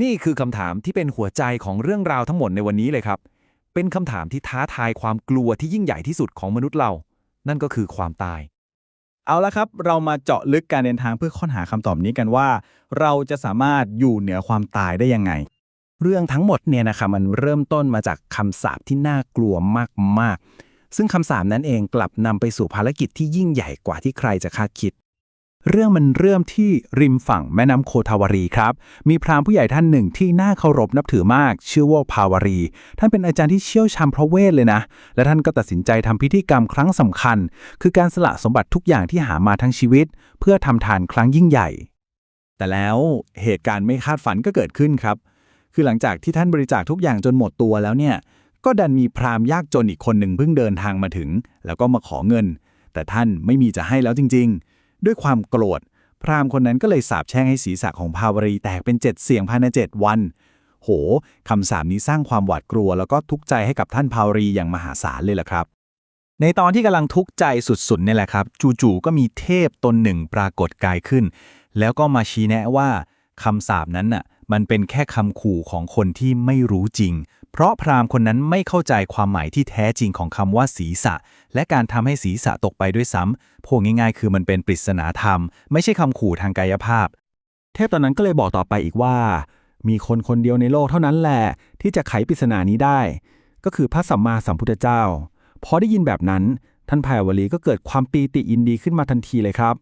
นี่คือคำถามที่เป็นหัวใจของเรื่องราวทั้งหมดในวันนี้เลยครับ เป็นคำถามที่ท้าทายความกลัวที่ยิ่งใหญ่ที่สุดของมนุษย์เรา นั่นก็คือความตาย เอาละครับ เรามาเจาะลึกการเดินทางเพื่อค้นหาคำตอบนี้กันว่า เราจะสามารถอยู่เหนือความตายได้ยังไง เรื่องทั้งหมดเนี่ยนะครับมันเริ่มต้นมาจากคำสาปที่น่ากลัวมากๆ ซึ่งคำสาปนั้นเองกลับนำไปสู่ภารกิจที่ยิ่งใหญ่กว่าที่ใครจะคาดคิด เรื่องมันเริ่มที่ริมฝั่งแม่น้ำโคทาวารีครับ มีพราหมณ์ผู้ใหญ่ท่านหนึ่งที่น่าเคารพนับถือมาก ชื่อว่าภาวารี ท่านเป็นอาจารย์ที่เชี่ยวชาญพระเวทเลยนะ และท่านก็ตัดสินใจทำพิธีกรรมครั้งสำคัญ คือการสละสมบัติทุกอย่างที่หามาทั้งชีวิต เพื่อทำทานครั้งยิ่งใหญ่ แต่แล้วเหตุการณ์ไม่คาดฝันก็เกิดขึ้นครับ คือหลังจากที่ท่านบริจาคทุกอย่างจนหมดตัวแล้วเนี่ย ก็ดันมีพราหมณ์ยากจนอีกคนหนึ่งเพิ่งเดินทางมาถึง แล้วก็มาขอเงิน แต่ท่านไม่มีจะให้แล้วจริง ๆ ด้วยความโกรธ พราหมณ์คนนั้นก็เลยสาบแช่งให้ศีรษะของภาวรีแตกเป็นเจ็ดเสียงภายในเจ็ดวัน โหคำสาบนี้สร้างความหวาดกลัว แล้วก็ทุกข์ใจให้กับท่านภาวรีอย่างมหาศาลเลยล่ะครับ ในตอนที่กำลังทุกข์ใจสุดๆเนี่ยแหละครับ จู่ๆก็มีเทพตนหนึ่งปรากฏกายขึ้น แล้วก็มาชี้แนะว่าคำสาบนั้นน่ะ มันเป็นแค่คำขู่ของคนที่ไม่รู้จริง เพราะพราหมณ์คนนั้นไม่เข้าใจความหมายที่แท้จริงของคำว่าศีรษะ และการทำให้ศีรษะตกไปด้วยซ้ำพูดง่ายๆ คือมันเป็นปริศนาธรรม ไม่ใช่คำขู่ทางกายภาพ เทพตอนนั้นก็เลยบอกต่อไปอีกว่า มีคนคนเดียวในโลกเท่านั้นแหละที่จะไขปริศนานี้ได้ ก็คือพระสัมมาสัมพุทธเจ้า พอได้ยินแบบนั้นท่านพายวลีก็เกิดความปีติยินดีขึ้นมาทันทีเลยครับ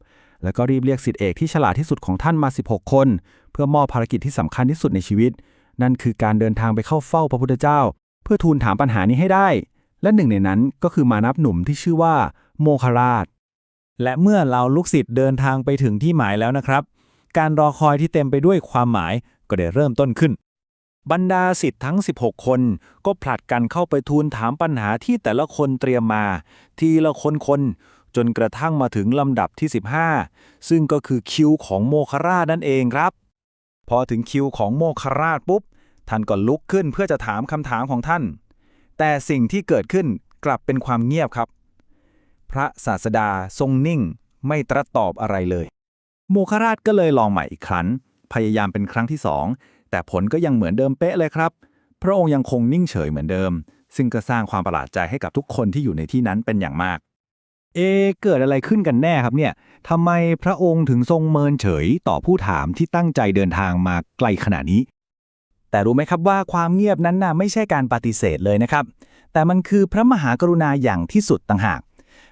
แล้วก็รีบเรียกสิทธิเอกที่ฉลาดที่สุดของท่านมา 16 คน เพื่อมอบภารกิจที่สำคัญที่สุดในชีวิต นั่นคือการเดินทางไปเข้าเฝ้าพระพุทธเจ้า เพื่อทูลถามปัญหานี้ให้ได้ และหนึ่งในนั้นก็คือมานับหนุ่มที่ชื่อว่าโมคราช และเมื่อเราลูกศิษย์เดินทางไปถึงที่หมายแล้วนะครับ การรอคอยที่เต็มไปด้วยความหมายก็ได้เริ่มต้นขึ้น บรรดาศิษย์ทั้ง 16 คน ก็ผลัดกันเข้าไปทูลถามปัญหาที่แต่ละคนเตรียมมา ทีละคนคนจนกระทั่งมาถึงลำดับที่ 15 ซึ่งก็คือคิวของโมคราชนั่นเองครับ พอถึงคิวของโมคราชปุ๊บ ท่านก็ลุกขึ้นเพื่อจะถามคำถามของท่าน แต่สิ่งที่เกิดขึ้นกลับเป็นความเงียบครับ พระศาสดาทรงนิ่ง ไม่ตรัสตอบอะไรเลย โมคราชก็เลยลองใหม่อีกครั้ง พยายามเป็นครั้งที่สองแต่ผลก็ยังเหมือนเดิมเป๊ะเลยครับ พระองค์ยังคงนิ่งเฉยเหมือนเดิม ซึ่งก็สร้างความประหลาดใจให้กับทุกคนที่อยู่ในที่นั้นเป็นอย่างมาก เอเกิดอะไรขึ้นกันแน่ครับเนี่ยทำไมพระองค์ถึงทรงเมินเฉยต่อผู้ถามที่ตั้งใจเดินทางมาไกลขนาดนี้ แต่รู้ไหมครับว่าความเงียบนั้นน่ะไม่ใช่การปฏิเสธเลยนะครับ แต่มันคือพระมหากรุณาอย่างที่สุดต่างหาก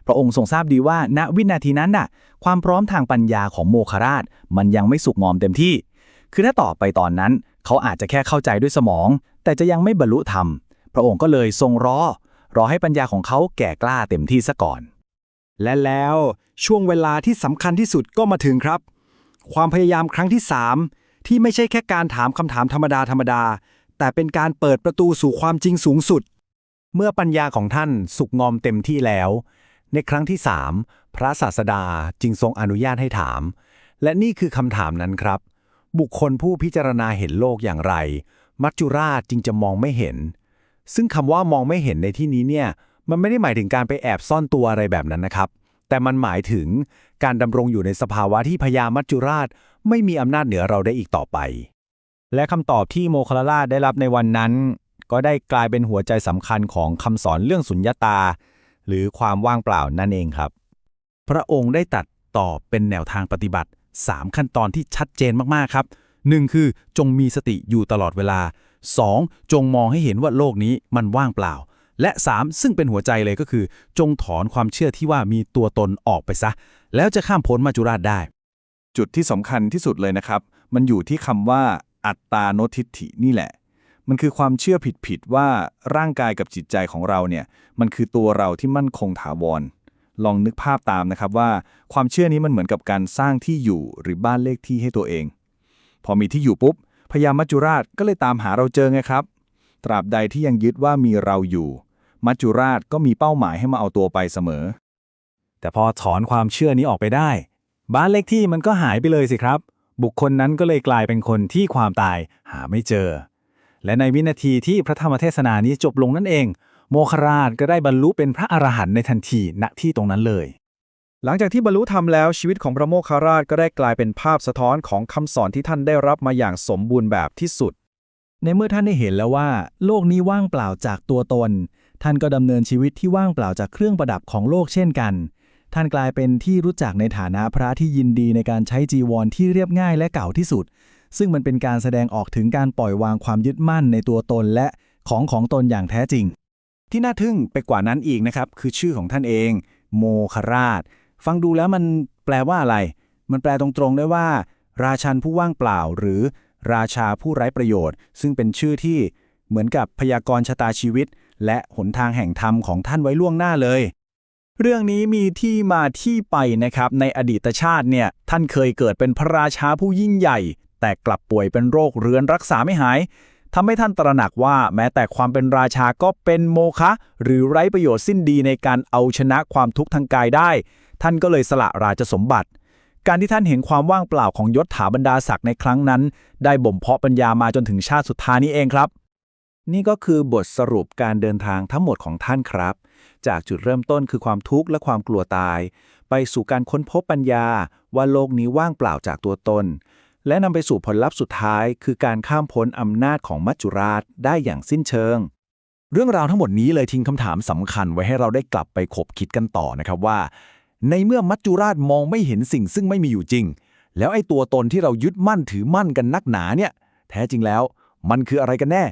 พระองค์ทรงทราบดีว่าณวินาทีนั้นน่ะ ความพร้อมทางปัญญาของโมคราช มันยังไม่สุกงอมเต็มที่ คือถ้าต่อไปตอนนั้น เขาอาจจะแค่เข้าใจด้วยสมอง แต่จะยังไม่บรรลุธรรม พระองค์ก็เลยทรงรอ รอให้ปัญญาของเขาแก่กล้าเต็มที่ซะก่อน และแล้วช่วงเวลาที่สำคัญที่สุดก็มาถึงครับ ความพยายามครั้งที่ 3 ที่ไม่ใช่แค่การถามคำถามธรรมดาธรรมดา แต่เป็นการเปิดประตูสู่ความจริงสูงสุด เมื่อปัญญาของท่านสุกงอมเต็มที่แล้ว ในครั้งที่สามพระศาสดาจึงทรงอนุญาตให้ถาม และนี่คือคำถามนั้นครับ บุคคลผู้พิจารณาเห็นโลกอย่างไร มัจจุราชจึงจะมองไม่เห็น ซึ่งคำว่ามองไม่เห็นในที่นี้เนี่ย มันไม่ได้หมายถึงการไปแอบซ่อนตัวอะไรแบบนั้นนะครับ แต่มันหมายถึงการดำรงอยู่ในสภาวะที่พญามัจจุราช ไม่มีอำนาจเหนือเราได้อีกต่อไป และคำตอบที่โมคลราชได้รับในวันนั้น ก็ได้กลายเป็นหัวใจสำคัญของคำสอนเรื่องสุญญตา หรือความว่างเปล่านั่นเองครับ พระองค์ได้ตัดต่อเป็นแนวทางปฏิบัติ 3 ขั้นตอนที่ชัดเจนมากๆครับ 1. คือจงมีสติอยู่ตลอดเวลา 2. จงมองให้เห็นว่าโลกนี้มันว่างเปล่า และ 3. ซึ่งเป็นหัวใจเลยก็คือ จงถอนความเชื่อที่ว่ามีตัวตนออกไปซะ แล้วจะข้ามพ้นมัจจุราชได้ จุดที่สำคัญที่สุดเลยนะครับ มันอยู่ที่คำว่าอัตตาโนทิฏฐินี่แหละ มันคือความเชื่อผิดๆว่าร่างกายกับจิตใจของเราเนี่ยมันคือตัวเราที่มั่นคงถาวร ลองนึกภาพตามนะครับว่าความเชื่อนี้มันเหมือนกับการสร้างที่อยู่หรือบ้านเลขที่ให้ตัวเอง พอมีที่อยู่ปุ๊บพญามัจจุราชก็เลยตามหาเราเจอไงครับ ตราบใดที่ยังยึดว่ามีเราอยู่ มัจจุราชก็มีเป้าหมายให้มาเอาตัวไปเสมอ แต่พอถอนความเชื่อนี้ออกไปได้ บ้านเลขที่มันก็หายไปเลยสิครับ บุคคลนั้นก็เลยกลายเป็นคนที่ความตายหาไม่เจอ และในวินาทีที่พระธรรมเทศนานี้จบลงนั่นเอง โมคราชก็ได้บรรลุเป็นพระอรหันต์ในทันทีณที่ตรงนั้นเลย หลังจากที่บรรลุธรรมแล้วชีวิตของพระโมคคาราชก็ได้กลายเป็นภาพสะท้อนของคำสอนที่ท่านได้รับมาอย่างสมบูรณ์แบบที่สุด ในเมื่อท่านได้เห็นแล้วว่า โลกนี้ว่างเปล่าจากตัวตน ท่านก็ดำเนินชีวิตที่ว่างเปล่าจากเครื่องประดับของโลกเช่นกัน ท่านกลายเป็นที่รู้จักในฐานะพระที่ยินดีในการใช้จีวรที่เรียบง่ายและเก่าที่สุด ซึ่งมันเป็นการแสดงออกถึงการปล่อยวางความยึดมั่นในตัวตนและของของตนอย่างแท้จริง ที่น่าทึ่งไปกว่านั้นอีกนะครับ คือชื่อของท่านเอง โมคราช ฟังดูแล้วมันแปลว่าอะไร มันแปลตรงๆได้ว่า ราชันผู้ว่างเปล่า หรือ ราชาผู้ไร้ประโยชน์ ซึ่งเป็นชื่อที่ เหมือนกับพยากรณ์ชะตาชีวิต และหนทางแห่งธรรมของท่านไว้ล่วงหน้าเลย เรื่องนี้มีที่มาที่ไปนะครับ ในอดีตชาติเนี่ยท่านเคยเกิดเป็นพระราชาผู้ยิ่งใหญ่ แต่กลับป่วยเป็นโรคเรื้อนรักษาไม่หายทำให้ท่านตระหนักว่าแม้แต่ความเป็นราชาก็เป็นโมฆะหรือไร้ประโยชน์สิ้นดีในการเอาชนะความทุกข์ทางกายได้ ท่านก็เลยสละราชสมบัติ การที่ท่านเห็นความว่างเปล่าของยศถาบรรดาศักดิ์ในครั้งนั้น ได้บ่มเพาะปัญญามาจนถึงชาติสุดท้ายนี้เองครับ นี่ก็คือบทสรุปการเดินทางทั้งหมดของท่านครับ จากจุดเริ่มต้นคือความทุกข์และความกลัวตาย ไปสู่การค้นพบปัญญาว่าโลกนี้ว่างเปล่าจากตัวตน และนำไปสู่ผลลัพธ์สุดท้าย คือการข้ามพ้นอำนาจของมัจจุราชได้อย่างสิ้นเชิง เรื่องราวทั้งหมดนี้เลยทิ้งคำถามสำคัญไว้ให้เราได้กลับไปคบคิดกันต่อนะครับว่า ในเมื่อมัจจุราชมองไม่เห็นสิ่งซึ่งไม่มีอยู่จริง แล้วไอ้ตัวตนที่เรายึดมั่นถือมั่นกันนักหนาเนี่ย แท้จริงแล้ว มันคืออะไรกันแน่